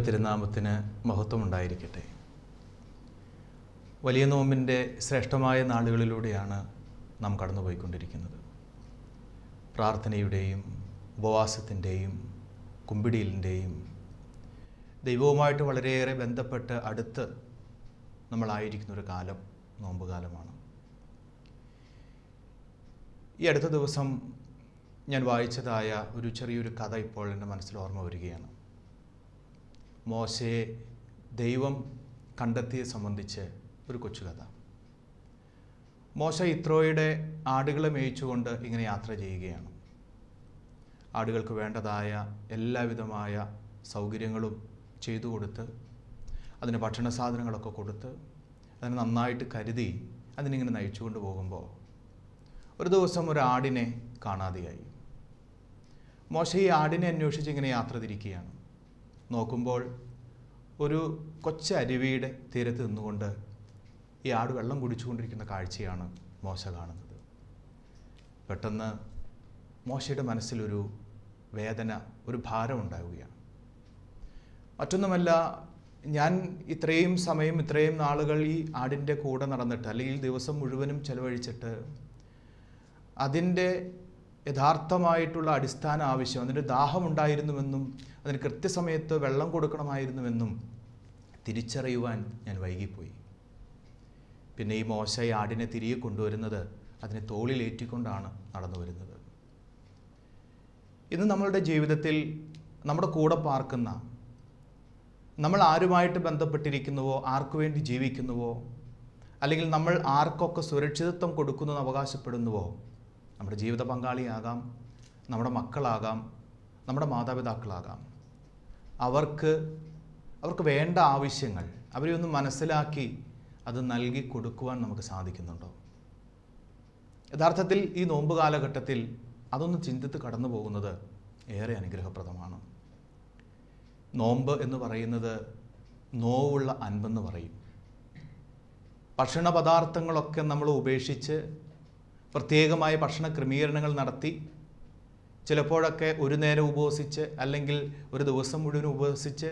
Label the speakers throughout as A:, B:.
A: ദൈവത്തിരുനാമത്തിന് മഹത്വമുണ്ടായിരിക്കട്ടെ. വലിയ നോമ്പിന്റെ ശ്രേഷ്ഠമായ നാളുകളിലൂടെയാണ് നാം കടന്നുപോയിക്കൊണ്ടിരിക്കുന്നത്. പ്രാർത്ഥനയുടെയും ഉപവാസത്തിന്റെയും കുമ്പിടിയിലിന്റെയും ദൈവവുമായിട്ട് വളരെയേറെ ബന്ധപ്പെട്ട് അടുത്ത് നമ്മളായിരിക്കുന്ന ഒരു കാലം നോമ്പ് കാലമാണ് ഈ അടുത്ത ദിവസം ഞാൻ വായിച്ചതായ ഒരു ചെറിയൊരു കഥ ഇപ്പോൾ എന്റെ മനസ്സിൽ ഓർമ്മ വരികയാണ്. മോശയെ ദൈവം കണ്ടെത്തിയെ സംബന്ധിച്ച് ഒരു കൊച്ചുകഥ. മോശ ഇത്രോയുടെ ആടുകളെ മേയിച്ചുകൊണ്ട് ഇങ്ങനെ യാത്ര ചെയ്യുകയാണ്. ആടുകൾക്ക് വേണ്ടതായ എല്ലാവിധമായ സൗകര്യങ്ങളും ചെയ്തു കൊടുത്ത് അതിന് ഭക്ഷണ സാധനങ്ങളൊക്കെ കൊടുത്ത് അതിനെ നന്നായിട്ട് കരുതി അതിനിങ്ങനെ നയിച്ചുകൊണ്ട് പോകുമ്പോൾ ഒരു ദിവസം ഒരു ആടിനെ കാണാതെയായി. മോശ ഈ ആടിനെ അന്വേഷിച്ച് ഇങ്ങനെ യാത്ര തിരിക്കുകയാണ്. നോക്കുമ്പോൾ ഒരു കൊച്ചരുവിയുടെ തീരത്ത് നിന്നുകൊണ്ട് ഈ ആട് വെള്ളം കുടിച്ചുകൊണ്ടിരിക്കുന്ന കാഴ്ചയാണ് മോശ കാണുന്നത്. പെട്ടെന്ന് മോശയുടെ മനസ്സിലൊരു വേദന ഒരു ഭാരം ഉണ്ടാവുകയാണ്. മറ്റൊന്നുമല്ല ഞാൻ ഇത്രയും സമയം ഇത്രയും നാളുകൾ ഈ ആടിന്റെ കൂടെ നടന്നിട്ട് അല്ലെങ്കിൽ ദിവസം മുഴുവനും ചെലവഴിച്ചിട്ട് അതിന്റെ യഥാർത്ഥമായിട്ടുള്ള അടിസ്ഥാന ആവശ്യം അതിന്റെ ദാഹമുണ്ടായിരുന്നുവെന്നും അതിന് കൃത്യസമയത്ത് വെള്ളം കൊടുക്കണമായിരുന്നുവെന്നും തിരിച്ചറിയുവാൻ ഞാൻ വൈകിപ്പോയി. പിന്നെ ഈ മോശ ആടിനെ തിരികെ കൊണ്ടുവരുന്നത് അതിനെ തോളിലേറ്റിക്കൊണ്ടാണ് നടന്നു വരുന്നത്. ഇന്ന് നമ്മളുടെ ജീവിതത്തിൽ നമ്മുടെ കൂടെ പാർക്കുന്ന നമ്മൾ ആരുമായിട്ട് ബന്ധപ്പെട്ടിരിക്കുന്നുവോ ആർക്കു വേണ്ടി ജീവിക്കുന്നുവോ അല്ലെങ്കിൽ നമ്മൾ ആർക്കൊക്കെ സുരക്ഷിതത്വം കൊടുക്കുന്നു എന്ന് അവകാശപ്പെടുന്നുവോ നമ്മുടെ ജീവിത പങ്കാളിയാകാം നമ്മുടെ മക്കളാകാം നമ്മുടെ മാതാപിതാക്കളാകാം. അവർക്ക് അവർക്ക് വേണ്ട ആവശ്യങ്ങൾ അവരെ ഒന്ന് മനസ്സിലാക്കി അത് നൽകി കൊടുക്കുവാൻ നമുക്ക് സാധിക്കുന്നുണ്ടോ? യഥാർത്ഥത്തിൽ ഈ നോമ്പ് കാലഘട്ടത്തിൽ അതൊന്ന് ചിന്തിത്ത് കടന്നു പോകുന്നത് ഏറെ അനുഗ്രഹപ്രദമാണ്. നോമ്പ് എന്ന് പറയുന്നത് നോവുള്ള അൻപെന്ന് പറയും. ഭക്ഷണ പദാർത്ഥങ്ങളൊക്കെ നമ്മൾ ഉപേക്ഷിച്ച് പ്രത്യേകമായ ഭക്ഷണ ക്രമീകരണങ്ങൾ നടത്തി. ചിലപ്പോഴൊക്കെ ഒരു നേരം ഉപവസിച്ച് അല്ലെങ്കിൽ ഒരു ദിവസം മുഴുവൻ ഉപവസിച്ച്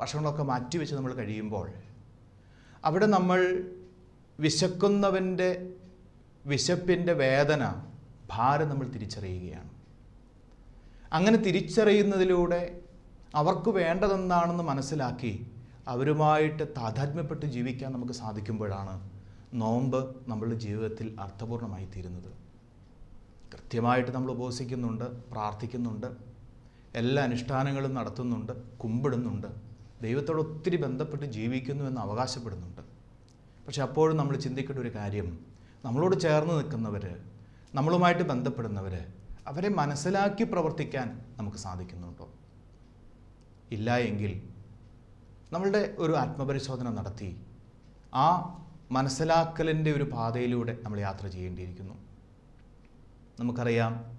A: ഭക്ഷണങ്ങളൊക്കെ മാറ്റിവെച്ച് നമ്മൾ കഴിയുമ്പോൾ അവിടെ നമ്മൾ വിശക്കുന്നവന്റെ വിശപ്പിന്റെ വേദന ഭാരം നമ്മൾ തിരിച്ചറിയുകയാണ്. അങ്ങനെ തിരിച്ചറിയുന്നതിലൂടെ അവർക്ക് വേണ്ടതെന്താണെന്ന് മനസ്സിലാക്കി അവരുമായിട്ട് താതാത്മ്യപ്പെട്ട് ജീവിക്കാൻ നമുക്ക് സാധിക്കുമ്പോഴാണ് നോമ്പ് നമ്മളുടെ ജീവിതത്തിൽ അർത്ഥപൂർണമായി തീരുന്നത് കൃത്യമായിട്ട് നമ്മൾ ഉപവസിക്കുന്നുണ്ട് പ്രാർത്ഥിക്കുന്നുണ്ട് എല്ലാ അനുഷ്ഠാനങ്ങളും നടത്തുന്നുണ്ട് കുമ്പിടുന്നുണ്ട്. ദൈവത്തോട് ഒത്തിരി ബന്ധപ്പെട്ട് ജീവിക്കുന്നു എന്ന് അവകാശപ്പെടുന്നുണ്ട്. പക്ഷെ അപ്പോഴും നമ്മൾ ചിന്തിക്കേണ്ട ഒരു കാര്യം നമ്മളോട് ചേർന്ന് നിൽക്കുന്നവർ നമ്മളുമായിട്ട് ബന്ധപ്പെടുന്നവർ അവരെ മനസ്സിലാക്കി പ്രവർത്തിക്കാൻ നമുക്ക് സാധിക്കുന്നുണ്ടോ? ഇല്ല എങ്കിൽ നമ്മളുടെ ഒരു ആത്മപരിശോധന നടത്തി ആ മനസ്സിലാക്കലിന്റെ ഒരു പാതയിലൂടെ നമ്മൾ യാത്ര ചെയ്യേണ്ടിയിരിക്കുന്നു. നമുക്കറിയാം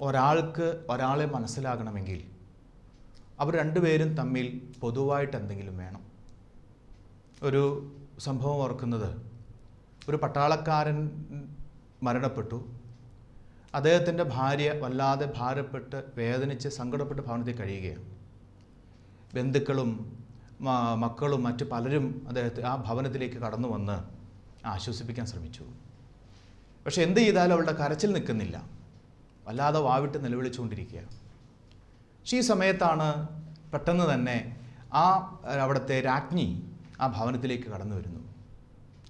A: ഒരാൾക്ക് ഒരാളെ മനസ്സിലാകണമെങ്കിൽ അവർ രണ്ടുപേരും തമ്മിൽ പൊതുവായിട്ട് എന്തെങ്കിലും വേണം. ഒരു സംഭവം ഓർക്കുന്നത് ഒരു പട്ടാളക്കാരൻ മരണപ്പെട്ടു. അദ്ദേഹത്തിന്റെ ഭാര്യ വല്ലാതെ ഭാരപ്പെട്ട് വേദനിച്ച് സങ്കടപ്പെട്ട് ഭവനത്തിൽ കഴിയുകയാണ്. ബന്ധുക്കളും മക്കളും മറ്റ് പലരും അദ്ദേഹത്തെ ആ ഭവനത്തിലേക്ക് കടന്നു വന്ന് ആശ്വസിപ്പിക്കാൻ ശ്രമിച്ചു. പക്ഷെ എന്ത് ചെയ്താലും അവളുടെ കരച്ചിൽ നിൽക്കുന്നില്ല. വല്ലാതെ വാവിട്ട് നിലവിളിച്ചുകൊണ്ടിരിക്കുക. പക്ഷെ ഈ സമയത്താണ് പെട്ടെന്ന് തന്നെ ആ അവിടുത്തെ രാജ്ഞി ആ ഭവനത്തിലേക്ക് കടന്നു വരുന്നു.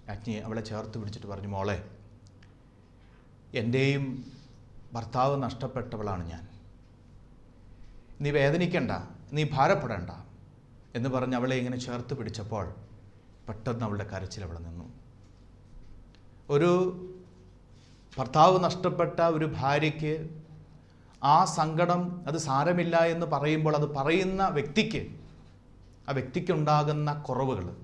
A: രാജ്ഞി അവളെ ചേർത്ത് പിടിച്ചിട്ട് പറഞ്ഞു മോളെ എന്റെയും ഭർത്താവ് നഷ്ടപ്പെട്ടവളാണ് ഞാൻ. നീ വേദനിക്കണ്ട നീ ഭാരപ്പെടേണ്ട. എന്ന് പറഞ്ഞ് അവളെ ഇങ്ങനെ ചേർത്ത് പിടിച്ചപ്പോൾ പെട്ടെന്ന് അവളുടെ കരച്ചിൽ അവിടെ നിന്നു. ഒരു ഭർത്താവ് നഷ്ടപ്പെട്ട ഒരു ഭാര്യയ്ക്ക് ആ സങ്കടം അത് സാരമില്ല എന്ന് പറയുമ്പോൾ അത് പറയുന്ന വ്യക്തിക്ക് ആ വ്യക്തിക്കുണ്ടാകുന്ന കുറവുകൾ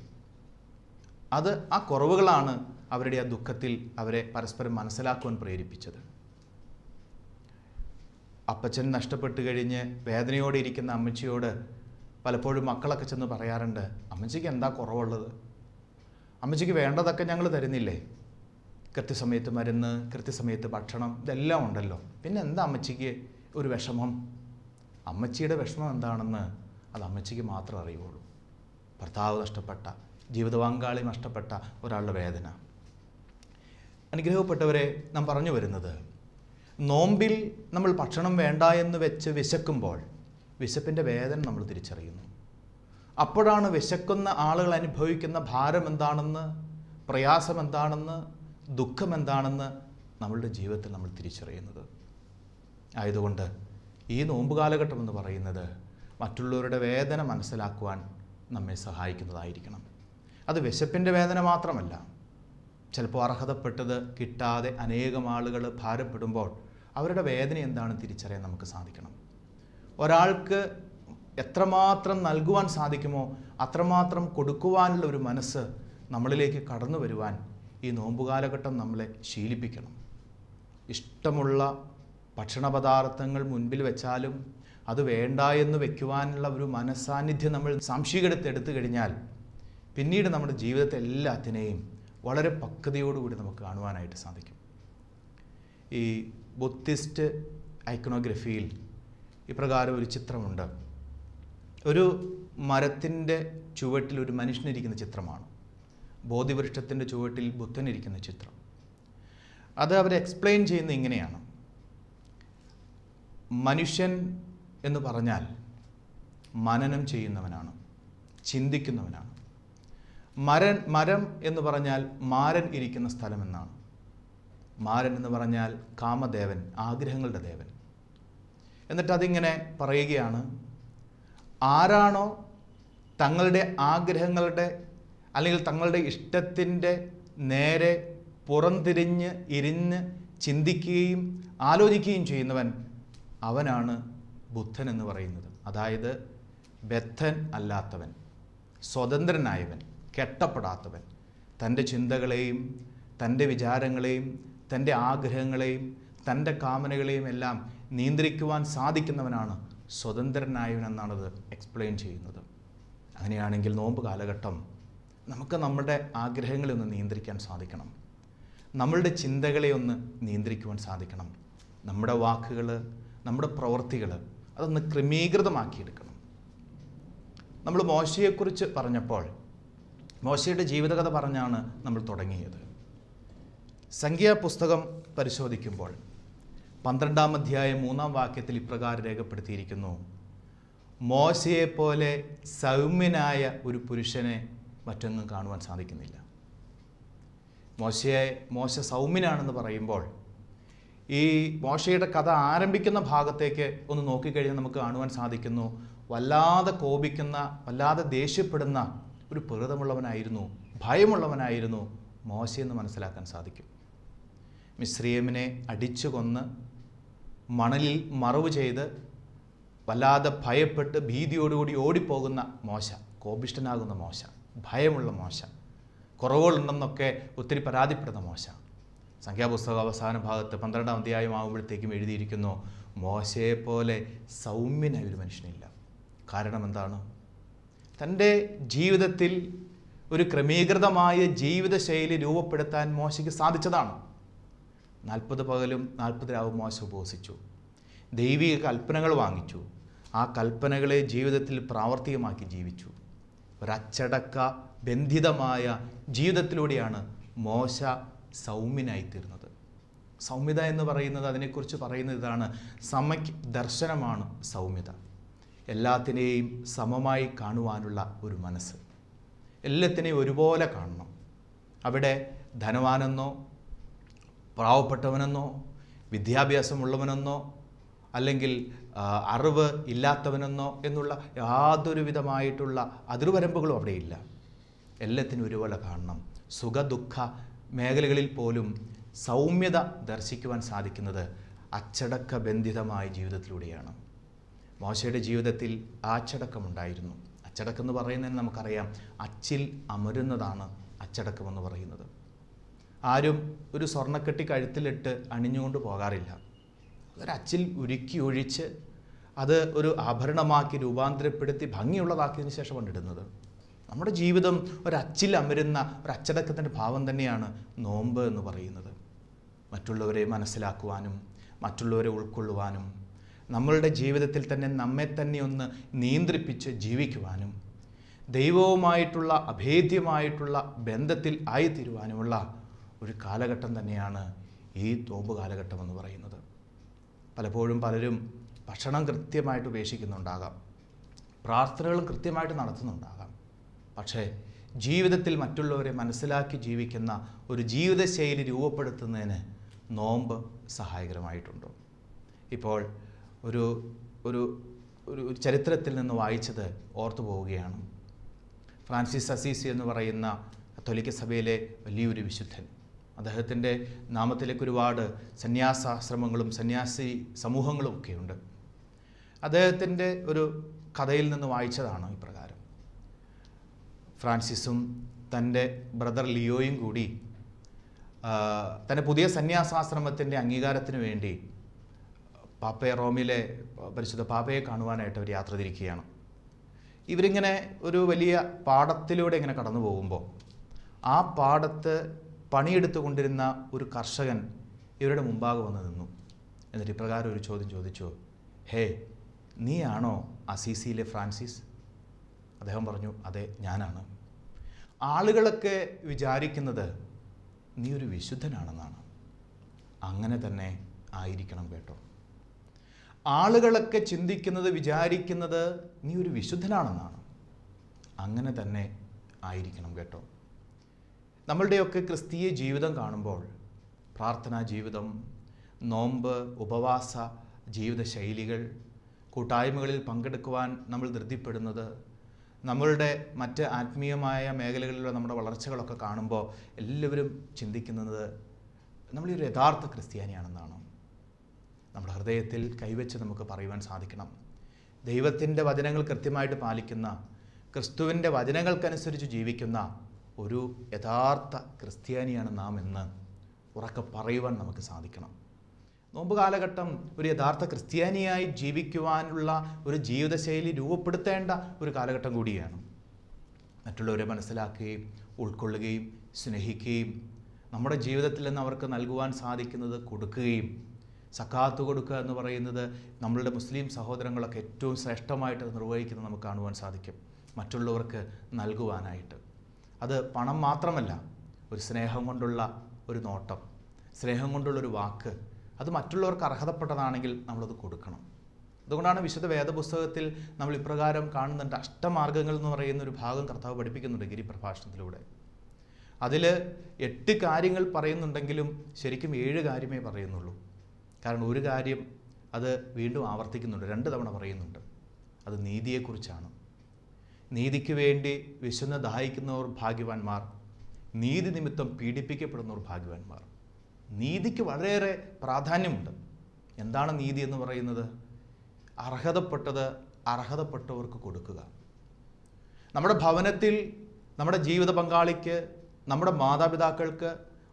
A: അത് ആ കുറവുകളാണ് അവരുടെ ആ ദുഃഖത്തിൽ അവരെ പരസ്പരം മനസ്സിലാക്കുവാൻ പ്രേരിപ്പിച്ചത്. അപ്പച്ചൻ നഷ്ടപ്പെട്ട് കഴിഞ്ഞ് വേദനയോടെ ഇരിക്കുന്ന അമ്മച്ചിയോട് പലപ്പോഴും മക്കളൊക്കെ ചെന്ന് പറയാറുണ്ട് അമ്മച്ചിക്ക് എന്താ കുറവുള്ളത്? അമ്മച്ചിക്ക് വേണ്ടതൊക്കെ ഞങ്ങൾ തരുന്നില്ലേ? കൃത്യസമയത്ത് മരുന്ന് കൃത്യസമയത്ത് ഭക്ഷണം ഇതെല്ലാം ഉണ്ടല്ലോ. പിന്നെ എന്താ അമ്മച്ചിക്ക് ഒരു വിഷമം? അമ്മച്ചിയുടെ വിഷമം എന്താണെന്ന് അത് അമ്മച്ചിക്ക് മാത്രം അറിയുള്ളൂ. ഭർത്താവ് നഷ്ടപ്പെട്ട ജീവിത പങ്കാളി നഷ്ടപ്പെട്ട ഒരാളുടെ വേദന. അനുഗ്രഹപ്പെട്ടവരെ നാം പറഞ്ഞു വരുന്നത് നോമ്പിൽ നമ്മൾ ഭക്ഷണം വേണ്ട എന്ന് വെച്ച് വിശക്കുമ്പോൾ വിശപ്പിന്റെ വേദന നമ്മൾ തിരിച്ചറിയുന്നു. അപ്പോഴാണ് വിശക്കുന്ന ആളുകൾ അനുഭവിക്കുന്ന ഭാരം എന്താണെന്ന് പ്രയാസം എന്താണെന്ന് ദുഃഖം എന്താണെന്ന് നമ്മളുടെ ജീവിതത്തിൽ നമ്മൾ തിരിച്ചറിയുന്നത്. ആയതുകൊണ്ട് ഈ നോമ്പ് കാലഘട്ടം എന്ന് പറയുന്നത് മറ്റുള്ളവരുടെ വേദന മനസ്സിലാക്കുവാൻ നമ്മെ സഹായിക്കുന്നതായിരിക്കണം. അത് വിശപ്പിന്റെ വേദന മാത്രമല്ല. ചിലപ്പോൾ അർഹതപ്പെട്ടത് കിട്ടാതെ അനേകം ആളുകൾ ഭാരപ്പെടുമ്പോൾ അവരുടെ വേദന എന്താണെന്ന് തിരിച്ചറിയാൻ നമുക്ക് സാധിക്കണം. ഒരാൾക്ക് എത്രമാത്രം നൽകുവാൻ സാധിക്കുമോ അത്രമാത്രം കൊടുക്കുവാനുള്ള ഒരു മനസ്സ് നമ്മളിലേക്ക് കടന്നു വരുവാൻ ഈ നോമ്പുകാലഘട്ടം നമ്മളെ ശീലിപ്പിക്കണം. ഇഷ്ടമുള്ള ഭക്ഷണ പദാർത്ഥങ്ങൾ മുൻപിൽ വെച്ചാലും അത് വേണ്ട എന്ന് വെക്കുവാനുള്ള ഒരു മനസ്സാന്നിധ്യം നമ്മൾ സംശീകരത്തെ എടുത്തു കഴിഞ്ഞാൽ പിന്നീട് നമ്മുടെ ജീവിതത്തെ എല്ലാത്തിനെയും വളരെ പക്വതയോടുകൂടി നമുക്ക് കാണുവാനായിട്ട് സാധിക്കും. ഈ ബുദ്ധിസ്റ്റ് ഐക്കണോഗ്രഫിയിൽ ഇപ്രകാരം ഒരു ചിത്രമുണ്ട്. ഒരു മരത്തിന്റെ ചുവട്ടിൽ ഒരു മനുഷ്യനിരിക്കുന്ന ചിത്രമാണ്. ബോധിവൃക്ഷത്തിന്റെ ചുവട്ടിൽ ബുദ്ധനിരിക്കുന്ന ചിത്രം. അത് അവർ എക്സ്പ്ലെയിൻ ചെയ്യുന്ന ഇങ്ങനെയാണ്. മനുഷ്യൻ എന്ന് പറഞ്ഞാൽ മനനം ചെയ്യുന്നവനാണ് ചിന്തിക്കുന്നവനാണ്. മരൻ മരം എന്ന് പറഞ്ഞാൽ മാരൻ ഇരിക്കുന്ന സ്ഥലമെന്നാണ്. മാരൻ എന്ന് പറഞ്ഞാൽ കാമദേവൻ ആഗ്രഹങ്ങളുടെ ദേവൻ. എന്നിട്ട് അതിങ്ങനെ പറയുകയാണ് ആരാണോ തങ്ങളുടെ ആഗ്രഹങ്ങളുടെ അല്ലെങ്കിൽ തങ്ങളുടെ ഇഷ്ടത്തിന്റെ നേരെ പുറംതിരിഞ്ഞ് ഇരുന്ന് ചിന്തിക്കുകയും ആലോചിക്കുകയും ചെയ്യുന്നവൻ അവനാണ് ബുദ്ധൻ എന്ന് പറയുന്നത്. അതായത് ബദ്ധൻ അല്ലാത്തവൻ സ്വതന്ത്രനായവൻ കെട്ടപ്പെടാത്തവൻ. തന്റെ ചിന്തകളെയും തന്റെ വിചാരങ്ങളെയും തന്റെ ആഗ്രഹങ്ങളെയും തന്റെ കാമനകളെയും എല്ലാം നിയന്ത്രിക്കുവാൻ സാധിക്കുന്നവനാണ് സ്വതന്ത്രനായവൻ എന്നാണത് എക്സ്പ്ലെയിൻ ചെയ്യുന്നത്. അങ്ങനെയാണെങ്കിൽ നോമ്പ് കാലഘട്ടം നമുക്ക് നമ്മുടെ ആഗ്രഹങ്ങളെ ഒന്ന് നിയന്ത്രിക്കാൻ സാധിക്കണം. നമ്മളുടെ ചിന്തകളെ ഒന്ന് നിയന്ത്രിക്കുവാൻ സാധിക്കണം. നമ്മുടെ വാക്കുകൾ നമ്മുടെ പ്രവൃത്തികൾ അതൊന്ന് ക്രമീകൃതമാക്കിയെടുക്കണം. നമ്മൾ മോശയെക്കുറിച്ച് പറഞ്ഞപ്പോൾ മോശയുടെ ജീവിതകഥ പറഞ്ഞാണ് നമ്മൾ തുടങ്ങിയത്. സംഖ്യാപുസ്തകം പരിശോധിക്കുമ്പോൾ പന്ത്രണ്ടാം അധ്യായം മൂന്നാം വാക്യത്തിൽ ഇപ്രകാരം രേഖപ്പെടുത്തിയിരിക്കുന്നു. മോശയെപ്പോലെ സൗമ്യനായ ഒരു പുരുഷനെ മറ്റൊന്നും കാണുവാൻ സാധിക്കുന്നില്ല. മോശയെ മോശ സൗമ്യനാണെന്ന് പറയുമ്പോൾ ഈ മോശയുടെ കഥ ആരംഭിക്കുന്ന ഭാഗത്തേക്ക് ഒന്ന് നോക്കിക്കഴിഞ്ഞാൽ നമുക്ക് കാണുവാൻ സാധിക്കുന്നു. വല്ലാതെ കോപിക്കുന്ന വല്ലാതെ ദേഷ്യപ്പെടുന്ന ഒരു പ്രകൃതമുള്ളവനായിരുന്നു ഭയമുള്ളവനായിരുന്നു മോശയെന്ന് മനസ്സിലാക്കാൻ സാധിക്കും. മിശ്രീമിനെ അടിച്ചു കൊന്ന് മണലിൽ മറവ് ചെയ്ത് വല്ലാതെ ഭയപ്പെട്ട് ഭീതിയോടുകൂടി ഓടിപ്പോകുന്ന മോശ കോപിഷ്ടനാകുന്ന മോശ ഭയമുള്ള മോശ കുറവുകളുണ്ടെന്നൊക്കെ ഒത്തിരി പരാതിപ്പെടുന്ന മോശ. സംഖ്യാപുസ്തക അവസാന ഭാഗത്ത് പന്ത്രണ്ടാം അധ്യായമാകുമ്പോഴത്തേക്കും എഴുതിയിരിക്കുന്നു മോശയെപ്പോലെ സൗമ്യനായ ഒരു മനുഷ്യനില്ല. കാരണം എന്താണ്? തന്റെ ജീവിതത്തിൽ ഒരു ക്രമീകൃതമായ ജീവിതശൈലി രൂപപ്പെടുത്താൻ മോശയ്ക്ക് സാധിച്ചതാണ്. നാൽപ്പത് പകലും നാൽപ്പത് രാവും മോശം ഉപവസിച്ചു ദൈവിക കൽപ്പനകൾ വാങ്ങിച്ചു. ആ കൽപ്പനകളെ ജീവിതത്തിൽ പ്രാവർത്തികമാക്കി ജീവിച്ചു. ഒരച്ചടക്ക ബന്ധിതമായ ജീവിതത്തിലൂടെയാണ് മോശ സൗമ്യനായിത്തീരുന്നത് സൗമ്യത എന്ന് പറയുന്നത് അതിനെക്കുറിച്ച് പറയുന്നത് ഇതാണ്. സമയ്ക്ക് ദർശനമാണ് സൗമ്യത. എല്ലാത്തിനെയും സമമായി കാണുവാനുള്ള ഒരു മനസ്സ്. എല്ലാത്തിനെയും ഒരുപോലെ കാണണം. അവിടെ ധനവാനെന്നോ പാവപ്പെട്ടവനെന്നോ വിദ്യാഭ്യാസമുള്ളവനെന്നോ അല്ലെങ്കിൽ അറിവ് ഇല്ലാത്തവനെന്നോ എന്നുള്ള യാതൊരു വിധമായിട്ടുള്ള അതിർവരമ്പുകളും അവിടെയില്ല. എല്ലാത്തിനും ഒരുപോലെ കാണണം. സുഖദുഃഖ മേഖലകളിൽ പോലും സൗമ്യത ദർശിക്കുവാൻ സാധിക്കുന്നത് അച്ചടക്ക ബന്ധിതമായ ജീവിതത്തിലൂടെയാണ്. മോശയുടെ ജീവിതത്തിൽ അച്ചടക്കമുണ്ടായിരുന്നു. അച്ചടക്കം എന്ന് പറയുന്നതിന് നമുക്കറിയാം അച്ചിൽ അമരുന്നതാണ് അച്ചടക്കം എന്ന് പറയുന്നത്. ആരും ഒരു സ്വർണക്കെട്ടി കഴുത്തിലിട്ട് അണിഞ്ഞുകൊണ്ട് പോകാറില്ല. ഒരച്ചിൽ ഉരുക്കി ഒഴിച്ച് അത് ഒരു ആഭരണമാക്കി രൂപാന്തരപ്പെടുത്തി ഭംഗിയുള്ളതാക്കിയതിന് ശേഷം ഇടുന്നത്. നമ്മുടെ ജീവിതം ഒരച്ചിൽ അമരുന്ന ഒരച്ചടക്കത്തിന്റെ ഭാവം തന്നെയാണ് നോമ്പ് എന്ന് പറയുന്നത്. മറ്റുള്ളവരെ മനസ്സിലാക്കുവാനും മറ്റുള്ളവരെ ഉൾക്കൊള്ളുവാനും നമ്മളുടെ ജീവിതത്തിൽ തന്നെ നമ്മെ തന്നെ ഒന്ന് നിയന്ത്രിപ്പിച്ച് ജീവിക്കുവാനും ദൈവവുമായിട്ടുള്ള അഭേദ്യമായിട്ടുള്ള ബന്ധത്തിൽ ആയിത്തീരുവാനുമുള്ള ഒരു കാലഘട്ടം തന്നെയാണ് ഈ തോമ്പ് കാലഘട്ടം എന്ന് പറയുന്നത്. പലപ്പോഴും പലരും ഭക്ഷണം കൃത്യമായിട്ട് ഉപേക്ഷിക്കുന്നുണ്ടാകാം. പ്രാർത്ഥനകളും കൃത്യമായിട്ട് നടത്തുന്നുണ്ടാകാം. പക്ഷേ ജീവിതത്തിൽ മറ്റുള്ളവരെ മനസ്സിലാക്കി ജീവിക്കുന്ന ഒരു ജീവിതശൈലി രൂപപ്പെടുത്തുന്നതിന് നോമ്പ് സഹായകരമായിട്ടുണ്ടോ. ഇപ്പോൾ ഒരു ഒരു ഒരു ചരിത്രത്തിൽ നിന്ന് വായിച്ചത് ഓർത്തു പോവുകയാണ്. ഫ്രാൻസിസ് അസീസി എന്ന് പറയുന്ന കത്തോലിക്ക സഭയിലെ വലിയൊരു വിശുദ്ധൻ. അദ്ദേഹത്തിന്റെ നാമത്തിലേക്ക് ഒരുപാട് സന്യാസാശ്രമങ്ങളും സന്യാസി സമൂഹങ്ങളും ഒക്കെയുണ്ട്. അദ്ദേഹത്തിന്റെ ഒരു കഥയിൽ നിന്ന് വായിച്ചതാണ് ഇപ്രകാരം. ഫ്രാൻസിസും തന്റെ ബ്രദർ ലിയോയും കൂടി തന്റെ പുതിയ സന്യാസാശ്രമത്തിന്റെ അംഗീകാരത്തിന് വേണ്ടി പാപ്പയെ റോമിലെ പരിശുദ്ധ പാപ്പയെ കാണുവാനായിട്ട് അവർ യാത്ര തിരിക്കുകയാണ്. ഇവരിങ്ങനെ ഒരു വലിയ പാടത്തിലൂടെ ഇങ്ങനെ കടന്നു പോകുമ്പോൾ ആ പാടത്ത് പണിയെടുത്തു കൊണ്ടിരുന്ന ഒരു കർഷകൻ ഇവരുടെ മുമ്പാകെ വന്ന് നിന്നു. എന്നിട്ട് ഇപ്രകാരം ഒരു ചോദ്യം ചോദിച്ചു. ഹേ നീയാണോ അസീസിയിലെ ഫ്രാൻസിസ്? അദ്ദേഹം പറഞ്ഞു അതെ ഞാനാണ്. ആളുകളൊക്കെ വിചാരിക്കുന്നത് നീ ഒരു വിശുദ്ധനാണെന്നാണ്. അങ്ങനെ തന്നെ ആയിരിക്കണം കേട്ടോ. ആളുകളൊക്കെ ചിന്തിക്കുന്നത് വിചാരിക്കുന്നത് നീ ഒരു വിശുദ്ധനാണെന്നാണ്. അങ്ങനെ തന്നെ ആയിരിക്കണം കേട്ടോ. നമ്മളുടെയൊക്കെ ക്രിസ്തീയ ജീവിതം കാണുമ്പോൾ പ്രാർത്ഥനാ ജീവിതം നോമ്പ് ഉപവാസ ജീവിത ശൈലികൾ കൂട്ടായ്മകളിൽ പങ്കെടുക്കുവാൻ നമ്മൾ ധൃതിപ്പെടുന്നത് നമ്മളുടെ മറ്റ് ആത്മീയമായ മേഖലകളിലുള്ള നമ്മുടെ വളർച്ചകളൊക്കെ കാണുമ്പോൾ എല്ലാവരും ചിന്തിക്കുന്നത് നമ്മളൊരു യഥാർത്ഥ ക്രിസ്ത്യാനിയാണെന്നാണ്? നമ്മുടെ ഹൃദയത്തിൽ കൈവച്ച് നമുക്ക് പറയുവാൻ സാധിക്കണം. ദൈവത്തിന്റെ വചനങ്ങൾ കൃത്യമായിട്ട് പാലിക്കുന്ന ക്രിസ്തുവിന്റെ വചനങ്ങൾക്കനുസരിച്ച് ജീവിക്കുന്ന ഒരു യഥാർത്ഥ ക്രിസ്ത്യാനിയാണ് നാം എന്ന് ഉറക്കെ പറയുവാൻ നമുക്ക് സാധിക്കണം. നോമ്പ് കാലഘട്ടം ഒരു യഥാർത്ഥ ക്രിസ്ത്യാനിയായി ജീവിക്കുവാനുള്ള ഒരു ജീവിതശൈലി രൂപപ്പെടുത്തേണ്ട ഒരു കാലഘട്ടം കൂടിയാണ്. മറ്റുള്ളവരെ മനസ്സിലാക്കുകയും ഉൾക്കൊള്ളുകയും സ്നേഹിക്കുകയും നമ്മുടെ ജീവിതത്തിൽ നിന്ന് അവർക്ക് നൽകുവാൻ സാധിക്കുന്നത് കൊടുക്കുകയും സക്കാത്ത് കൊടുക്കുക എന്ന് പറയുന്നത് നമ്മളുടെ മുസ്ലിം സഹോദരങ്ങളൊക്കെ ഏറ്റവും ശ്രേഷ്ഠമായിട്ട് നിർവഹിക്കുന്നത് നമുക്ക് കാണുവാൻ സാധിക്കും. മറ്റുള്ളവർക്ക് നൽകുവാനായിട്ട്. അത് പണം മാത്രമല്ല ഒരു സ്നേഹം കൊണ്ടുള്ള ഒരു നോട്ടം സ്നേഹം കൊണ്ടുള്ളൊരു വാക്ക് അത് മറ്റുള്ളവർക്ക് അർഹതപ്പെട്ടതാണെങ്കിൽ നമ്മളത് കൊടുക്കണം. അതുകൊണ്ടാണ് വിശുദ്ധ വേദപുസ്തകത്തിൽ നമ്മൾ ഇപ്രകാരം കാണുന്നുണ്ട് അഷ്ടമാർഗങ്ങൾ എന്ന് പറയുന്ന ഒരു ഭാഗം കർത്താവ് പഠിപ്പിക്കുന്നുണ്ട് ഗിരിപ്രഭാഷണത്തിലൂടെ. അതിൽ എട്ട് കാര്യങ്ങൾ പറയുന്നുണ്ടെങ്കിലും ശരിക്കും ഏഴ് കാര്യമേ പറയുന്നുള്ളൂ. കാരണം ഒരു കാര്യം അത് വീണ്ടും ആവർത്തിക്കുന്നുണ്ട് രണ്ട് തവണ പറയുന്നുണ്ട്. അത് നീതിയെക്കുറിച്ചാണ്. നീതിക്ക് വേണ്ടി വിശന്ന് ദാഹിക്കുന്നവർ ഭാഗ്യവാന്മാർ. നീതി നിമിത്തം പീഡിപ്പിക്കപ്പെടുന്നവർ ഭാഗ്യവാന്മാർ. നീതിക്ക് വളരെയേറെ പ്രാധാന്യമുണ്ട്. എന്താണ് നീതി എന്ന് പറയുന്നത്? അർഹതപ്പെട്ടത് അർഹതപ്പെട്ടവർക്ക് കൊടുക്കുക. നമ്മുടെ ഭവനത്തിൽ നമ്മുടെ ജീവിത പങ്കാളിക്ക് നമ്മുടെ മാതാപിതാക്കൾക്ക്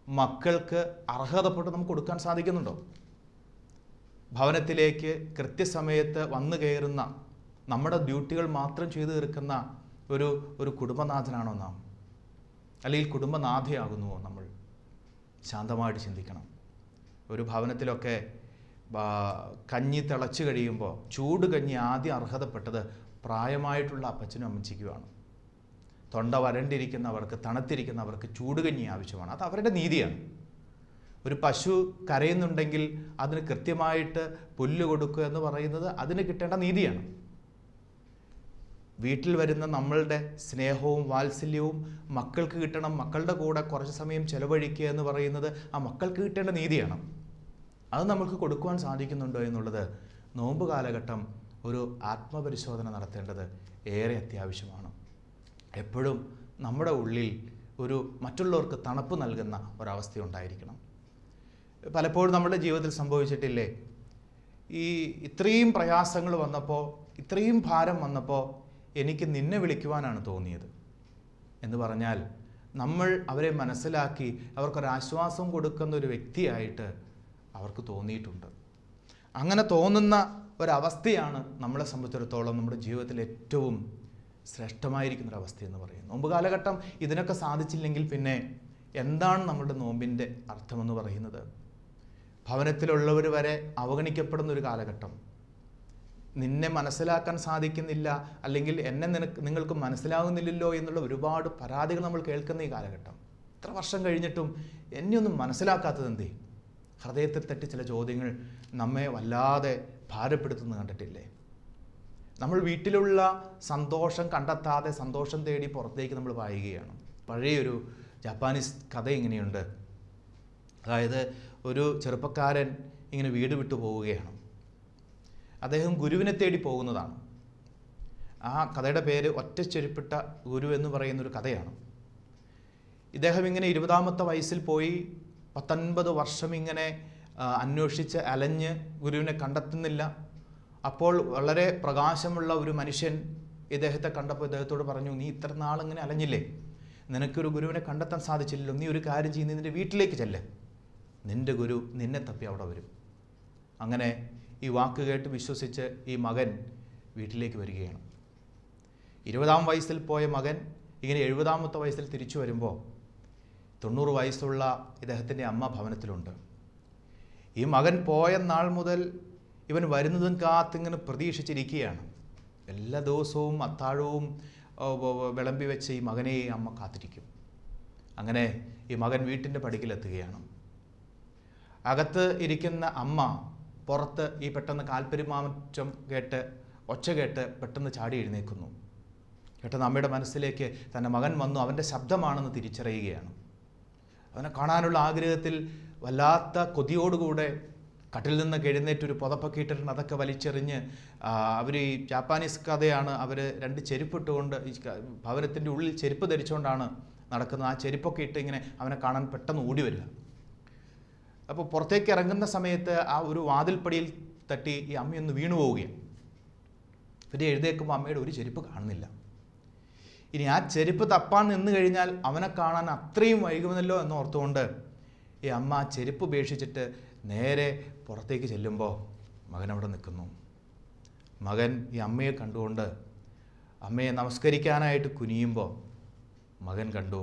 A: മക്കൾക്ക് അർഹതപ്പെട്ട് നമുക്ക് കൊടുക്കാൻ സാധിക്കുന്നുണ്ടോ? ഭവനത്തിലേക്ക് കൃത്യസമയത്ത് വന്നു കയറുന്ന നമ്മുടെ ഡ്യൂട്ടികൾ മാത്രം ചെയ്തു തീർക്കുന്ന ഒരു ഒരു കുടുംബനാഥനാണോ നാം? അല്ലെങ്കിൽ കുടുംബനാഥയാകുന്നുവോ നമ്മൾ? ശാന്തമായിട്ട് ചിന്തിക്കണം. ഒരു ഭവനത്തിലൊക്കെ കഞ്ഞി തിളച്ച് കഴിയുമ്പോൾ ചൂട് കഞ്ഞി ആദ്യം അർഹതപ്പെട്ടത് പ്രായമായിട്ടുള്ള അപ്പച്ചനും അമ്മച്ചിക്കുമാണ് തൊണ്ട വരണ്ടിരിക്കുന്നവർക്ക് തണുത്തിരിക്കുന്നവർക്ക് ചൂടുകഞ്ഞി ആവശ്യമാണ്. അത് അവരുടെ നീതിയാണ്. ഒരു പശു കരയുന്നുണ്ടെങ്കിൽ അതിന് കൃത്യമായിട്ട് പുല്ല് കൊടുക്കുക എന്ന് പറയുന്നത് അതിന് കിട്ടേണ്ട നീതിയാണ്. വീട്ടിൽ വരുന്ന നമ്മളുടെ സ്നേഹവും വാത്സല്യവും മക്കൾക്ക് കിട്ടണം മക്കളുടെ കൂടെ കുറച്ച് സമയം ചെലവഴിക്കുക എന്ന് പറയുന്നത് ആ മക്കൾക്ക് കിട്ടേണ്ട നീതിയാണ്. അത് നമുക്ക് കൊടുക്കുവാൻ സാധിക്കുന്നുണ്ടോ എന്നുള്ളത് നോമ്പ് കാലഘട്ടം ഒരു ആത്മപരിശോധന നടത്തേണ്ടത് ഏറെ അത്യാവശ്യമാണ്. എപ്പോഴും നമ്മുടെ ഉള്ളിൽ ഒരു മറ്റുള്ളവർക്ക് തണുപ്പ് നൽകുന്ന ഒരവസ്ഥ ഉണ്ടായിരിക്കണം. പലപ്പോഴും നമ്മുടെ ജീവിതത്തിൽ സംഭവിച്ചിട്ടില്ലേ? ഈ ഇത്രയും പ്രയാസങ്ങൾ വന്നപ്പോൾ ഇത്രയും ഭാരം വന്നപ്പോൾ എനിക്ക് നിന്നെ വിളിക്കുവാനാണ് തോന്നിയത്. എന്ന് പറഞ്ഞാൽ നമ്മൾ അവരെ മനസ്സിലാക്കി അവർക്കൊരാശ്വാസം കൊടുക്കുന്ന ഒരു വ്യക്തിയായിട്ട് അവർക്ക് തോന്നിയിട്ടുണ്ട്. അങ്ങനെ തോന്നുന്ന ഒരവസ്ഥയാണ് നമ്മളെ സംബന്ധിച്ചിടത്തോളം നമ്മുടെ ജീവിതത്തിൽ ഏറ്റവും ശ്രേഷ്ഠമായിരിക്കുന്ന എന്ന് പറയുന്നത്. നോമ്പ് കാലഘട്ടം ഇതിനൊക്കെ സാധിച്ചില്ലെങ്കിൽ പിന്നെ എന്താണ് നമ്മളുടെ നോമ്പിന്റെ അർത്ഥമെന്ന് പറയുന്നത്? ഭവനത്തിലുള്ളവർ വരെ അവഗണിക്കപ്പെടുന്ന ഒരു കാലഘട്ടം. നിന്നെ മനസ്സിലാക്കാൻ സാധിക്കുന്നില്ല അല്ലെങ്കിൽ എന്നെ നിനക്ക് നിങ്ങൾക്ക് മനസ്സിലാകുന്നില്ലല്ലോ എന്നുള്ള ഒരുപാട് പരാതികൾ നമ്മൾ കേൾക്കുന്ന ഈ കാലഘട്ടം. ഇത്ര വർഷം കഴിഞ്ഞിട്ടും എന്നെ ഒന്നും മനസ്സിലാക്കാത്തത് എന്തേ ഹൃദയത്തിൽ തട്ടി ചില ചോദ്യങ്ങൾ നമ്മെ വല്ലാതെ ഭാരപ്പെടുത്തുന്നത് കണ്ടിട്ടില്ലേ? നമ്മൾ വീട്ടിലുള്ള സന്തോഷം കണ്ടെത്താതെ സന്തോഷം തേടി പുറത്തേക്ക് നമ്മൾ പായുകയാണ് പഴയൊരു ജാപ്പാനീസ് കഥ ഇങ്ങനെയുണ്ട്. അതായത് ഒരു ചെറുപ്പക്കാരൻ ഇങ്ങനെ വീട് വിട്ടു പോവുകയാണ്. അദ്ദേഹം ഗുരുവിനെ തേടി പോകുന്നതാണ്. ആ കഥയുടെ പേര് ഒറ്റച്ചെരുപ്പിട്ട ഗുരു എന്ന് പറയുന്നൊരു കഥയാണ്. ഇദ്ദേഹം ഇങ്ങനെ ഇരുപതാമത്തെ വയസ്സിൽ പോയി പത്തൊൻപത് വർഷം ഇങ്ങനെ അന്വേഷിച്ച് അലഞ്ഞ് ഗുരുവിനെ കണ്ടെത്തുന്നില്ല. അപ്പോൾ വളരെ പ്രകാശമുള്ള ഒരു മനുഷ്യൻ ഇദ്ദേഹത്തെ കണ്ടപ്പോൾ ഇദ്ദേഹത്തോട് പറഞ്ഞു നീ ഇത്ര നാളിങ്ങനെ അലഞ്ഞില്ലേ? നിനക്കൊരു ഗുരുവിനെ കണ്ടെത്താൻ സാധിച്ചില്ലല്ലോ. നീ ഒരു കാര്യം ചെയ്യുന്ന നിന്റെ വീട്ടിലേക്ക് ചെല്ല്. നിന്റെ ഗുരു നിന്നെ തപ്പി അവിടെ വരും. അങ്ങനെ ഈ വാക്ക് കേട്ട് വിശ്വസിച്ച് ഈ മകൻ വീട്ടിലേക്ക് വരികയാണ്. ഇരുപതാം വയസ്സിൽ പോയ മകൻ ഇങ്ങനെ എഴുപതാമത്തെ വയസ്സിൽ തിരിച്ചു വരുമ്പോൾ തൊണ്ണൂറ് വയസ്സുള്ള ഇദ്ദേഹത്തിന്റെ അമ്മ ഭവനത്തിലുണ്ട്. ഈ മകൻ പോയ നാൾ മുതൽ ഇവൻ വരുന്നതും കാത്തിങ്ങനെ പ്രതീക്ഷിച്ചിരിക്കുകയാണ്. എല്ലാ ദിവസവും അത്താഴവും വിളമ്പി വെച്ച് ഈ മകനെ അമ്മ കാത്തിരിക്കും. അങ്ങനെ ഈ മകൻ വീട്ടിന്റെ പടിക്കലെത്തുകയാണ്. അകത്ത് ഇരിക്കുന്ന അമ്മ പുറത്ത് ഈ പെട്ടെന്ന് കാൽപ്പെരുമാറ്റം കേട്ട് ഒച്ച കേട്ട് പെട്ടെന്ന് ചാടി എഴുന്നേക്കുന്നു പെട്ടെന്ന് അമ്മയുടെ മനസ്സിലേക്ക് തന്റെ മകൻ വന്നു അവന്റെ ശബ്ദമാണെന്ന് തിരിച്ചറിയുകയാണ്. അവനെ കാണാനുള്ള ആഗ്രഹത്തിൽ വല്ലാത്ത കൊതിയോടുകൂടെ കട്ടിൽ നിന്ന് എഴുന്നേറ്റ് ഒരു പുതപ്പൊക്കെ അതൊക്കെ വലിച്ചെറിഞ്ഞ് അവർ ഈ ജാപ്പാനീസ് കഥയാണ് അവർ രണ്ട് ചെരുപ്പിട്ടുകൊണ്ട് ഭവനത്തിന്റെ ഉള്ളിൽ ചെരുപ്പ് ധരിച്ചുകൊണ്ടാണ് നടക്കുന്നത്. ആ ചെരുപ്പൊക്കെ ഇട്ട് ഇങ്ങനെ അവനെ കാണാൻ പെട്ടെന്ന് ഓടി വരിക. അപ്പോൾ പുറത്തേക്ക് ഇറങ്ങുന്ന സമയത്ത് ആ ഒരു വാതിൽപ്പടിയിൽ തട്ടി ഈ അമ്മയൊന്ന് വീണു പോവുകയാണ്. പിന്നെ എഴുതേക്കുമ്പോൾ അമ്മയുടെ ഒരു ചെരുപ്പ് കാണുന്നില്ല. ഇനി ആ ചെരുപ്പ് തപ്പാൻ നിന്ന് കഴിഞ്ഞാൽ അവനെ കാണാൻ അത്രയും വൈകുമെന്നല്ലോ എന്ന് ഓർത്തുകൊണ്ട് ഈ അമ്മ ആ ചെരുപ്പ് ഉപേക്ഷിച്ചിട്ട് നേരെ പുറത്തേക്ക് ചെല്ലുമ്പോൾ മകൻ അവിടെ നിൽക്കുന്നു. മകൻ ഈ അമ്മയെ കണ്ടുകൊണ്ട് അമ്മയെ നമസ്കരിക്കാനായിട്ട് കുനിയുമ്പോൾ മകൻ കണ്ടു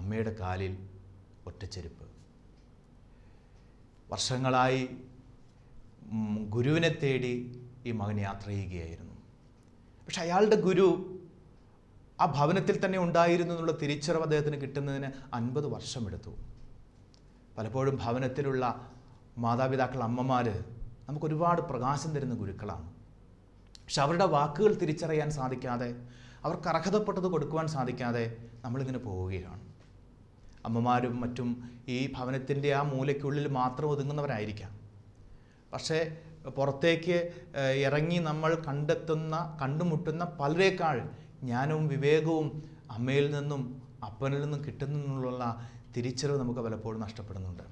A: അമ്മയുടെ കാലിൽ ഒറ്റച്ചെരുപ്പ് വർഷങ്ങളായി ഗുരുവിനെ തേടി ഈ മകൻ യാത്ര ചെയ്യുകയായിരുന്നു. പക്ഷെ അയാളുടെ ഗുരു ആ ഭവനത്തിൽ തന്നെ ഉണ്ടായിരുന്നു എന്നുള്ള തിരിച്ചറിവ് അദ്ദേഹത്തിന് കിട്ടുന്നതിന് അൻപത് വർഷമെടുത്തു. പലപ്പോഴും ഭവനത്തിലുള്ള മാതാപിതാക്കൾ അമ്മമാർ നമുക്ക് ഒരുപാട് പ്രകാശം തരുന്ന ഗുരുക്കളാണ്. പക്ഷെ അവരുടെ വാക്കുകൾ തിരിച്ചറിയാൻ സാധിക്കാതെ അവർക്ക് അർഹതപ്പെട്ടത് കൊടുക്കുവാൻ സാധിക്കാതെ നമ്മളിങ്ങനെ പോവുകയാണ്. അമ്മമാരും മറ്റും ഈ ഭവനത്തിന്റെ ആ മൂലയ്ക്കുള്ളിൽ മാത്രം ഒതുങ്ങുന്നവരായിരിക്കാം. പക്ഷേ പുറത്തേക്ക് ഇറങ്ങി നമ്മൾ കണ്ടെത്തുന്ന കണ്ടുമുട്ടുന്ന പലരേക്കാൾ ജ്ഞാനവും വിവേകവും അമ്മയിൽ നിന്നും അപ്പനിൽ നിന്നും കിട്ടുന്നുള്ള തിരിച്ചറിവ് നമുക്ക് പലപ്പോഴും നഷ്ടപ്പെടുന്നുണ്ട്.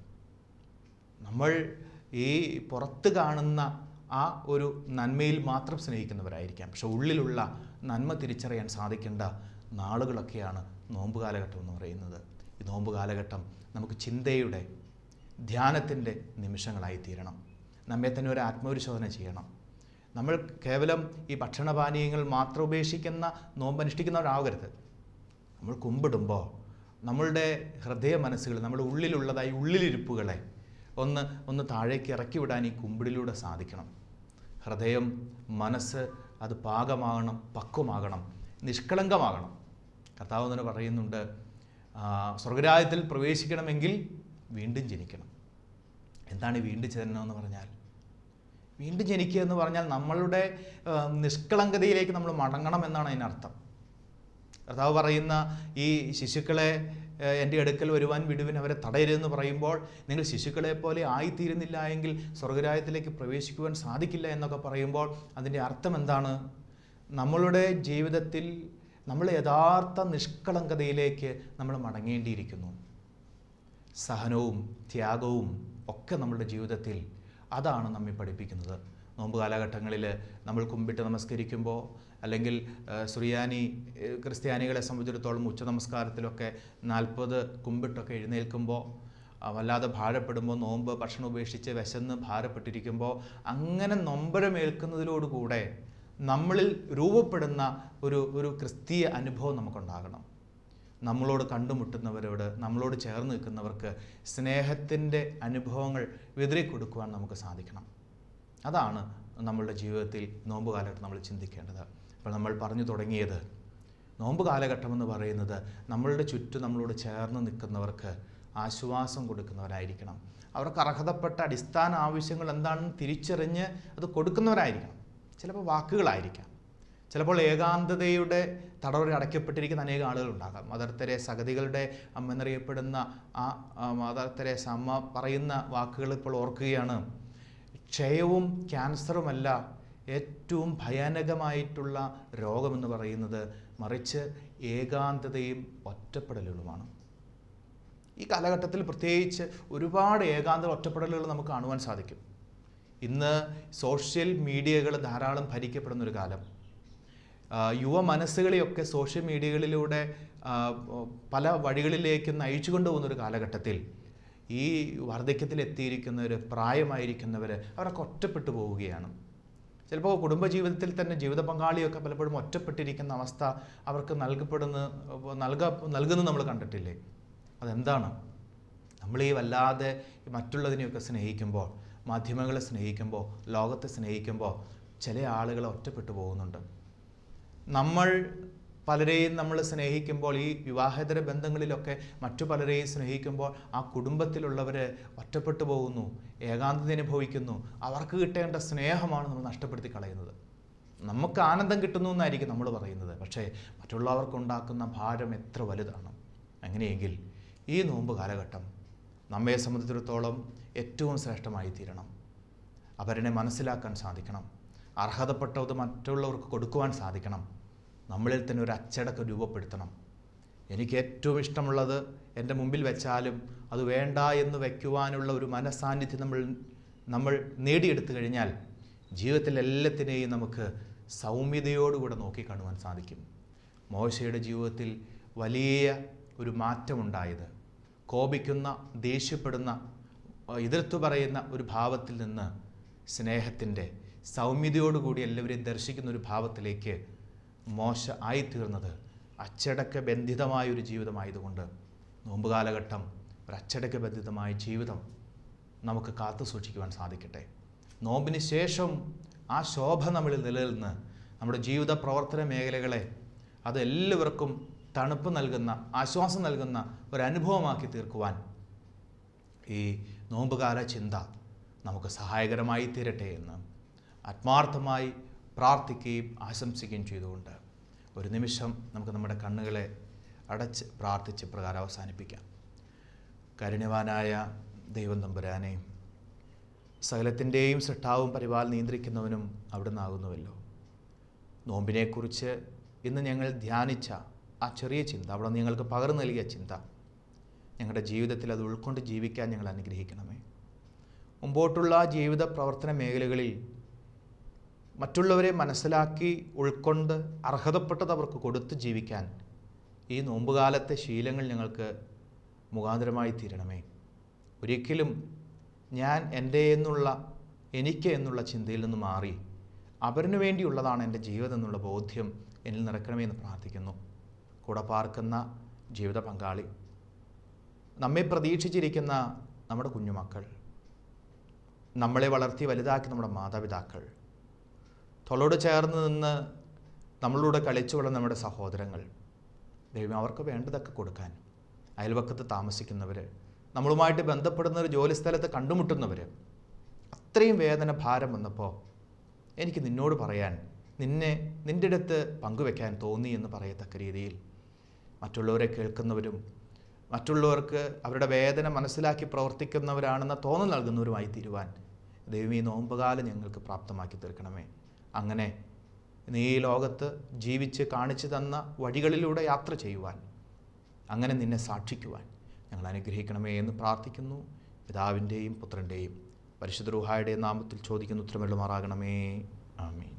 A: നമ്മൾ ഈ പുറത്ത് കാണുന്ന ആ ഒരു നന്മയിൽ മാത്രം സ്നേഹിക്കുന്നവരായിരിക്കാം. പക്ഷെ ഉള്ളിലുള്ള നന്മ തിരിച്ചറിയാൻ സാധിക്കേണ്ട നാളുകളൊക്കെയാണ് നോമ്പ് കാലഘട്ടം എന്ന് പറയുന്നത്. ഈ നോമ്പ് കാലഘട്ടം നമുക്ക് ചിന്തയുടെ ധ്യാനത്തിന്റെ നിമിഷങ്ങളായി തീരണം നമ്മെ തന്നെ ഒരു ആത്മപരിശോധന ചെയ്യണം. നമ്മൾ കേവലം ഈ ഭക്ഷണപാനീയങ്ങൾ മാത്രം ഉപേക്ഷിക്കുന്ന നോമ്പ് അനുഷ്ഠിക്കുന്നവരാകരുത് നമ്മൾ കുമ്പിടുമ്പോൾ നമ്മളുടെ ഹൃദയ മനസ്സുകൾ നമ്മുടെ ഉള്ളിലുള്ളതായി ഉള്ളിലിരിപ്പുകളെ ഒന്ന് ഒന്ന് താഴേക്ക് ഇറക്കി വിടാൻ ഈ കുമ്പിടിലൂടെ സാധിക്കണം. ഹൃദയം മനസ്സ് അത് പാകമാകണം പക്വമാകണം നിഷ്കളങ്കമാകണം. കർത്താവ് തന്നെ പറയുന്നുണ്ട് സ്വർഗരാജ്യത്തിൽ പ്രവേശിക്കണമെങ്കിൽ വീണ്ടും ജനിക്കണം. എന്താണ് വീണ്ടും ജനനം എന്ന് പറഞ്ഞാൽ? വീണ്ടും ജനിക്കുക എന്ന് പറഞ്ഞാൽ നമ്മളുടെ നിഷ്കളങ്കതയിലേക്ക് നമ്മൾ മടങ്ങണം എന്നാണ് അതിനർത്ഥം. കർത്താവ് പറയുന്ന ഈ ശിശുക്കളെ എന്റെ അടുക്കൽ വരുവാൻ വിടുവിൻ അവരെ തടയരുതെന്ന് പറയുമ്പോൾ നിങ്ങൾ ശിശുക്കളെ പോലെ ആയിത്തീരുന്നില്ല എങ്കിൽ സ്വർഗരാജ്യത്തിലേക്ക് പ്രവേശിക്കുവാൻ സാധിക്കില്ല എന്നൊക്കെ പറയുമ്പോൾ അതിന്റെ അർത്ഥം എന്താണ്? നമ്മളുടെ ജീവിതത്തിൽ നമ്മൾ യഥാർത്ഥ നിഷ്കളങ്കതയിലേക്ക് നമ്മൾ മടങ്ങേണ്ടിയിരിക്കുന്നു. സഹനവും ത്യാഗവും ഒക്കെ നമ്മുടെ ജീവിതത്തിൽ അതാണ് നമ്മെ പഠിപ്പിക്കുന്നത്. നോമ്പ് കാലഘട്ടങ്ങളിൽ നമ്മൾ കുമ്പിട്ട് നമസ്കരിക്കുമ്പോൾ അല്ലെങ്കിൽ സുറിയാനി ക്രിസ്ത്യാനികളെ സംബന്ധിച്ചിടത്തോളം ഉച്ച നമസ്കാരത്തിലൊക്കെ നാൽപ്പത് കുമ്പിട്ടൊക്കെ എഴുന്നേൽക്കുമ്പോൾ വല്ലാതെ ഭാരപ്പെടുമ്പോൾ നോമ്പ് ഭക്ഷണം ഉപേക്ഷിച്ച് വിശന്ന് ഭാരപ്പെട്ടിരിക്കുമ്പോൾ അങ്ങനെ നൊമ്പരമേൽക്കുന്നതിലോടുകൂടെ നമ്മളിൽ രൂപപ്പെടുന്ന ഒരു ഒരു ക്രിസ്തീയ അനുഭവം നമുക്കുണ്ടാകണം. നമ്മളോട് കണ്ടുമുട്ടുന്നവരോട് നമ്മളോട് ചേർന്ന് നിൽക്കുന്നവർക്ക് സ്നേഹത്തിന്റെ അനുഭവങ്ങൾ വിതറി കൊടുക്കുവാൻ നമുക്ക് സാധിക്കണം. അതാണ് നമ്മളുടെ ജീവിതത്തിൽ നോമ്പ് കാലഘട്ടം നമ്മൾ ചിന്തിക്കേണ്ടത്. അപ്പോൾ നമ്മൾ പറഞ്ഞു തുടങ്ങിയത് നോമ്പ് കാലഘട്ടം എന്ന് പറയുന്നത് നമ്മളുടെ ചുറ്റും നമ്മളോട് ചേർന്ന് നിൽക്കുന്നവർക്ക് ആശ്വാസം കൊടുക്കുന്നവരായിരിക്കണം. അവർക്ക് അർഹതപ്പെട്ട അടിസ്ഥാന ആവശ്യങ്ങൾ എന്താണെന്ന് തിരിച്ചറിഞ്ഞ് അത് കൊടുക്കുന്നവരായിരിക്കണം. ചിലപ്പോൾ വാക്കുകളായിരിക്കാം. ചിലപ്പോൾ ഏകാന്തതയുടെ തടവറിൽ അടയ്ക്കപ്പെട്ടിരിക്കുന്ന അനേകം ആളുകളുണ്ടാകാം. മദർ തെരേസ അമ്മ എന്നറിയപ്പെടുന്ന ആ ആ മദർ തെരേസ അമ്മ പറയുന്ന വാക്കുകൾ ഇപ്പോൾ ഓർക്കുകയാണ്. ക്ഷയവും ക്യാൻസറുമല്ല ഏറ്റവും ഭയാനകമായിട്ടുള്ള രോഗമെന്ന് പറയുന്നത് മറിച്ച് ഏകാന്തതയും ഒറ്റപ്പെടലുകളുമാണ്. ഈ കാലഘട്ടത്തിൽ പ്രത്യേകിച്ച് ഒരുപാട് ഏകാന്ത ഒറ്റപ്പെടലുകൾ നമുക്ക് കാണുവാൻ സാധിക്കും. ഇന്ന് സോഷ്യൽ മീഡിയകൾ ധാരാളം ഭരിക്കപ്പെടുന്ന ഒരു കാലം യുവ മനസ്സുകളെയൊക്കെ സോഷ്യൽ മീഡിയകളിലൂടെ പല വഴികളിലേക്ക് നയിച്ചു കൊണ്ടുപോകുന്ന ഒരു കാലഘട്ടത്തിൽ ഈ വാർദ്ധക്യത്തിലെത്തിയിരിക്കുന്നവർ പ്രായമായിരിക്കുന്നവർ അവരൊക്കെ ഒറ്റപ്പെട്ടു പോവുകയാണ്. ചിലപ്പോൾ കുടുംബജീവിതത്തിൽ തന്നെ ജീവിത പങ്കാളിയൊക്കെ പലപ്പോഴും ഒറ്റപ്പെട്ടിരിക്കുന്ന അവസ്ഥ അവർക്ക് നൽകപ്പെടുന്ന നൽക നൽകുന്നത് നമ്മൾ കണ്ടിട്ടില്ലേ? അതെന്താണ്? നമ്മൾ ഈ വല്ലാതെ മറ്റുള്ളതിനെയൊക്കെ സ്നേഹിക്കുമ്പോൾ മാധ്യമങ്ങളെ സ്നേഹിക്കുമ്പോൾ ലോകത്തെ സ്നേഹിക്കുമ്പോൾ ചില ആളുകൾ ഒറ്റപ്പെട്ടു പോകുന്നുണ്ട്. നമ്മൾ പലരെയും നമ്മൾ സ്നേഹിക്കുമ്പോൾ ഈ വിവാഹേതര ബന്ധങ്ങളിലൊക്കെ മറ്റു പലരെയും സ്നേഹിക്കുമ്പോൾ ആ കുടുംബത്തിലുള്ളവർ ഒറ്റപ്പെട്ടു പോകുന്നു ഏകാന്തത അനുഭവിക്കുന്നു. അവർക്ക് കിട്ടേണ്ട സ്നേഹമാണ് നമ്മൾ നഷ്ടപ്പെടുത്തി കളയുന്നത്. നമുക്ക് ആനന്ദം കിട്ടുന്നു എന്നായിരിക്കും നമ്മൾ പറയുന്നത്. പക്ഷേ മറ്റുള്ളവർക്കുണ്ടാക്കുന്ന ഭാരം എത്ര വലുതാണ്. അങ്ങനെയെങ്കിൽ ഈ നോമ്പ് കാലഘട്ടം നമ്മെ സംബന്ധിച്ചിടത്തോളം ഏറ്റവും ശ്രേഷ്ഠമായി തീരണം അവരെ മനസ്സിലാക്കാൻ സാധിക്കണം. അർഹതപ്പെട്ടത് മറ്റുള്ളവർക്ക് കൊടുക്കുവാൻ സാധിക്കണം. നമ്മളിൽ തന്നെ ഒരു അച്ചടക്കം രൂപപ്പെടുത്തണം. എനിക്ക് ഏറ്റവും ഇഷ്ടമുള്ളത് എന്റെ മുമ്പിൽ വെച്ചാലും അത് വേണ്ട എന്ന് വയ്ക്കുവാനുള്ള ഒരു മനസാന്നിധ്യം നമ്മൾ നമ്മൾ നേടിയെടുത്തു കഴിഞ്ഞാൽ ജീവിതത്തിൽ എല്ലാത്തിനെയും നമുക്ക് സൗമ്യതയോടുകൂടെ നോക്കിക്കാണുവാൻ സാധിക്കും. മോശയുടെ ജീവിതത്തിൽ വലിയ ഒരു മാറ്റമുണ്ടായത്. കോപിക്കുന്ന ദേഷ്യപ്പെടുന്ന എതിർത്തു പറയുന്ന ഒരു ഭാവത്തിൽ നിന്ന് സ്നേഹത്തിന്റെ സൗമ്യതയോടുകൂടി എല്ലാവരെയും ദർശിക്കുന്ന ഒരു ഭാവത്തിലേക്ക് മോശ ആയിത്തീർന്നത് അച്ചടക്ക ബന്ധിതമായ ഒരു ജീവിതമായതുകൊണ്ട് നോമ്പ് കാലഘട്ടം ഒരു അച്ചടക്ക ബന്ധിതമായ ജീവിതം നമുക്ക് കാത്തു സൂക്ഷിക്കുവാൻ സാധിക്കട്ടെ. നോമ്പിന് ശേഷം ആ ശോഭ നമ്മളിൽ നിലനിന്ന് നമ്മുടെ ജീവിത പ്രവർത്തന മേഖലകളെ അത് എല്ലാവർക്കും തണുപ്പ് നൽകുന്ന ആശ്വാസം നൽകുന്ന ഒരു അനുഭവമാക്കി തീർക്കുവാൻ ഈ നോമ്പുകാല ചിന്ത നമുക്ക് സഹായകരമായി തീരട്ടെ എന്ന് ആത്മാർത്ഥമായി പ്രാർത്ഥിക്കുകയും ആശംസിക്കുകയും ചെയ്തുകൊണ്ട് ഒരു നിമിഷം നമുക്ക് നമ്മുടെ കണ്ണുകളെ അടച്ച് പ്രാർത്ഥിച്ച് പ്രകാരം അവസാനിപ്പിക്കാം. കരുണ്യവാനായ ദൈവം തമ്പുരാനെ സകലത്തിന്റെയും സൃഷ്ടാവും പരിപാൽ നിയന്ത്രിക്കുന്നവനും അവിടെ നിന്നാകുന്നുവല്ലോ നോമ്പിനെക്കുറിച്ച് ഇന്ന് ഞങ്ങൾ ധ്യാനിച്ച ആ ചെറിയ ചിന്ത അവിടെ നിങ്ങൾക്ക് പകർന്നു നൽകിയ ചിന്ത ഞങ്ങളുടെ ജീവിതത്തിൽ അത് ഉൾക്കൊണ്ട് ജീവിക്കാൻ ഞങ്ങൾ അനുഗ്രഹിക്കണമേ. മുമ്പോട്ടുള്ള ജീവിത പ്രവർത്തന മേഖലകളിൽ മറ്റുള്ളവരെ മനസ്സിലാക്കി ഉൾക്കൊണ്ട് അർഹതപ്പെട്ടത് അവർക്ക് കൊടുത്ത് ജീവിക്കാൻ ഈ നോമ്പുകാലത്തെ ശീലങ്ങൾ ഞങ്ങൾക്ക് മുഖാന്തരമായി തീരണമേ. ഒരിക്കലും ഞാൻ എന്റെ എന്നുള്ള എനിക്ക് എന്നുള്ള ചിന്തയിൽ നിന്ന് മാറി അവരിനു വേണ്ടിയുള്ളതാണ് എന്റെ ജീവിതം എന്നുള്ള ബോധ്യം എന്നിൽ നിറക്കണമേ എന്ന് പ്രാർത്ഥിക്കുന്നു. കൂടെ പാർക്കുന്ന ജീവിത പങ്കാളി നമ്മെ പ്രതീക്ഷിച്ചിരിക്കുന്ന നമ്മുടെ കുഞ്ഞുമക്കൾ നമ്മളെ വളർത്തി വലുതാക്കി നമ്മുടെ മാതാപിതാക്കൾ തൊളോട് ചേർന്ന് നിന്ന് നമ്മളോട് കളിച്ചു വളർന്ന നമ്മുടെ സഹോദരങ്ങൾ ദൈവം അവർക്ക് വേണ്ടതൊക്കെ കൊടുക്കാൻ അയൽവക്കത്ത് താമസിക്കുന്നവർ നമ്മളുമായിട്ട് ബന്ധപ്പെടുന്നവർ ജോലിസ്ഥലത്ത് കണ്ടുമുട്ടുന്നവർ അത്രയും വേദന ഭാരം വന്നപ്പോൾ എനിക്ക് നിന്നോട് പറയാൻ നിന്നെ നിന്റെ അടുത്ത് പങ്കുവെക്കാൻ തോന്നി എന്ന് പറയത്തക്ക രീതിയിൽ മറ്റുള്ളവരെ കേൾക്കുന്നവരും മറ്റുള്ളവർക്ക് അവരുടെ വേദന മനസ്സിലാക്കി പ്രവർത്തിക്കുന്നവരാണെന്ന തോന്നൽ നൽകുന്നവരുമായി തീരുവാൻ ദൈവം ഈ നോമ്പുകാലം ഞങ്ങൾക്ക് പ്രാപ്തമാക്കി തീർക്കണമേ. അങ്ങനെ നീ ഈ ലോകത്ത് ജീവിച്ച് കാണിച്ചു തന്ന വഴികളിലൂടെ യാത്ര ചെയ്യുവാൻ അങ്ങനെ നിന്നെ സാക്ഷിക്കുവാൻ ഞങ്ങൾ അനുഗ്രഹിക്കണമേ എന്ന് പ്രാർത്ഥിക്കുന്നു. പിതാവിന്റെയും പുത്രന്റെയും പരിശുദ്ധ നാമത്തിൽ ചോദിക്കുന്ന ഉത്തരമെള്ളുമാറാകണമേ ആമീൻ.